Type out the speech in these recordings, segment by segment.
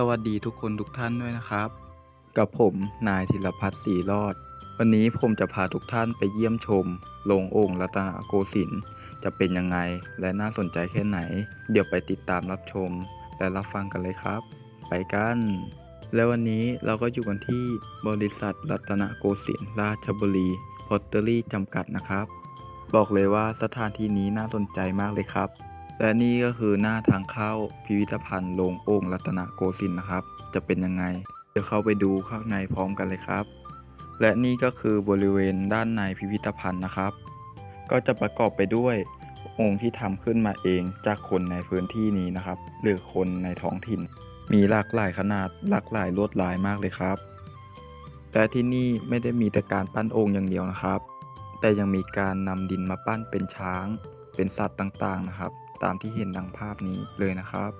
สวัสดีทุกคนทุกท่านด้วยนะครับ กับผมนายธีรพัฒน์ศรีรอด วันนี้ผมจะพาทุกท่านไปเยี่ยมชมโรงโอ่งรัตนโกสินทร์จะเป็นยังไงและน่าสนใจแค่ไหน เดี๋ยวไปติดตามรับชม และรับฟังกันเลยครับ ไปกัน และวันนี้เราก็อยู่กันที่บริษัทรัตนโกสินทร์ราชบุรีพอตเตอรี่จำกัดนะครับ บอกเลยว่าสถานที่นี้น่าสนใจมากเลยครับ และนี่ก็คือหน้าทางเข้าพิพิธภัณฑ์โรงโอ่งรัตนโกสินทร์นะครับ จะเป็นยังไง เดี๋ยวเข้าไปดูข้างในพร้อมกันเลยครับ และนี่ก็คือบริเวณด้านในพิพิธภัณฑ์นะครับ ก็จะประกอบไปด้วยองค์ที่ทำขึ้นมาเองจากคนในพื้นที่นี้นะครับ หรือคนในท้องถิ่น มีหลากหลายขนาดหลากหลายลวดลายมากเลยครับ แต่ที่นี่ไม่ได้มีแต่การปั้นองค์อย่างเดียวนะครับ แต่ยังมีการนำดินมาปั้นเป็นช้าง เป็นสัตว์ต่างๆนะครับ ตามที่เห็นดังภาพนี้เลยนะครับ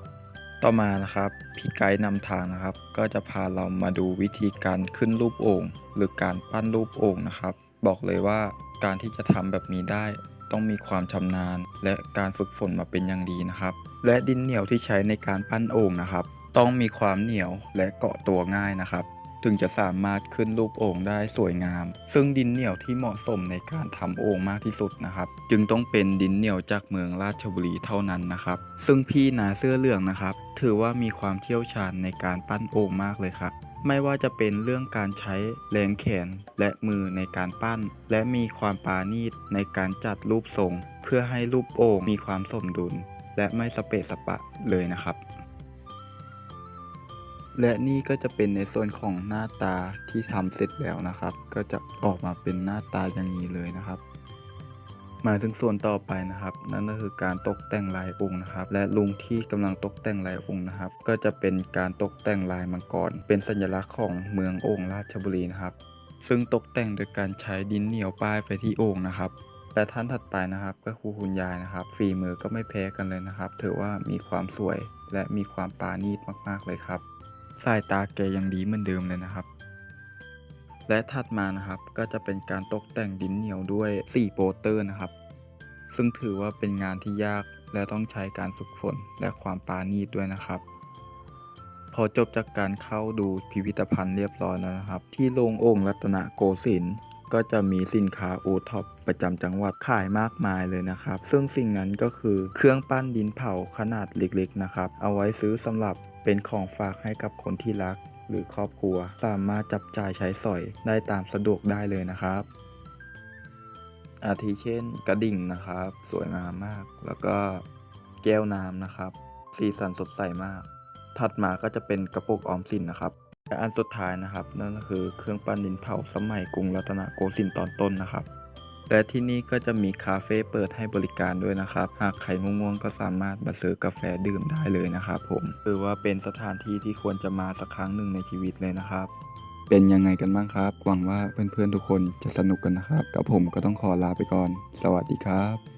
ต่อมานะครับพี่ไกด์นำทางนะครับ ก็จะพาเรามาดูวิธีการขึ้นรูปโอ่งหรือการปั้นรูปโอ่งนะครับ บอกเลยว่าการที่จะทำแบบนี้ได้ต้องมีความชำนาญ และการฝึกฝนมาเป็นอย่างดีนะครับ และดินเหนียวที่ใช้ในการปั้นโอ่งนะครับ ต้องมีความเหนียวและเกาะตัวง่ายนะครับ ถึงจะสามารถขึ้นรูปโอ่งได้สวยงาม ซึ่งดินเหนียวที่เหมาะสมในการทำโอ่งมากที่สุดนะครับ จึงต้องเป็นดินเหนียวจากเมืองราชบุรีเท่านั้นนะครับ ซึ่งพี่นาเสื้อเหลืองนะครับ ถือว่ามีความเชี่ยวชาญในการปั้นโอ่งมากเลยครับไม่ว่าจะเป็นเรื่องการใช้แรงแขนและมือในการปั้น และมีความปราณีตในการจัดรูปทรง เพื่อให้รูปโอ่งมีความสมดุล และไม่สเปะสปะเลยนะครับ และนี่ก็จะเป็นในส่วนของหน้าตาที่ทำเสร็จแล้วนะครับ ก็จะออกมาเป็นหน้าตาอย่างนี้เลยนะครับ มาถึงส่วนต่อไปนะครับ นั่นก็คือการตกแต่งลายองค์นะครับ และลุงที่กำลังตกแต่งลายองค์นะครับ ก็จะเป็นการตกแต่งลายมังกรเป็นสัญลักษณ์ของเมืองโอ่งราชบุรีนะครับ ซึ่งตกแต่งโดยการใช้ดินเหนียวป้ายไปที่โอ่งนะครับและท่านถัดไปนะครับก็ครูคุณยายนะครับ ฝีมือก็ไม่แพ้กันเลยนะครับ ถือว่ามีความสวยและมีความปราณีตมาก ๆ เลยครับ สายตาแกยังดีเหมือนเดิมเลยนะครับ และถัดมานะครับก็จะเป็นการตกแต่งดินเหนียวด้วยสีโปสเตอร์นะครับ ซึ่งถือว่าเป็นงานที่ยากและต้องใช้การฝึกฝนและความปราณีตด้วยนะครับ พอจบจากการเข้าดูพิพิธภัณฑ์เรียบร้อยแล้วนะครับ ที่โรงอุ่งรัตนโกสินทร์ ก็จะมีสินค้าโอท็อปประจำจังหวัดขายมากมายเลยนะครับ ซึ่งสิ่งนั้นก็คือเครื่องปั้นดินเผาขนาดเล็กๆนะครับ เอาไว้ซื้อสำหรับเป็นของฝากให้กับคนที่รัก หรือครอบครัว สามารถจับจ่ายใช้สอยได้ตามสะดวกได้เลยนะครับ อาทิเช่นกระดิ่งนะครับ สวยงามมาก แล้วก็แก้วน้ำนะครับ สีสันสดใสมาก ถัดมาก็จะเป็นกระปุกออมสินนะครับ อันสุดท้ายนะครับ นั่นก็คือเครื่องปั้นดินเผาสมัยกรุงรัตนโกสินทร์ตอนต้นนะครับ และที่นี่ก็จะมีคาเฟ่เปิดให้บริการด้วยนะครับ หากใครง่วงๆก็สามารถมาซื้อกาแฟดื่มได้เลยนะครับผมถือว่าเป็นสถานที่ที่ควรจะมาสักครั้งหนึ่งในชีวิตเลยนะครับ เป็นยังไงกันบ้างครับ หวังว่าเพื่อนๆทุกคนจะสนุกกันนะครับกับผมก็ต้องขอลาไปก่อน สวัสดีครับ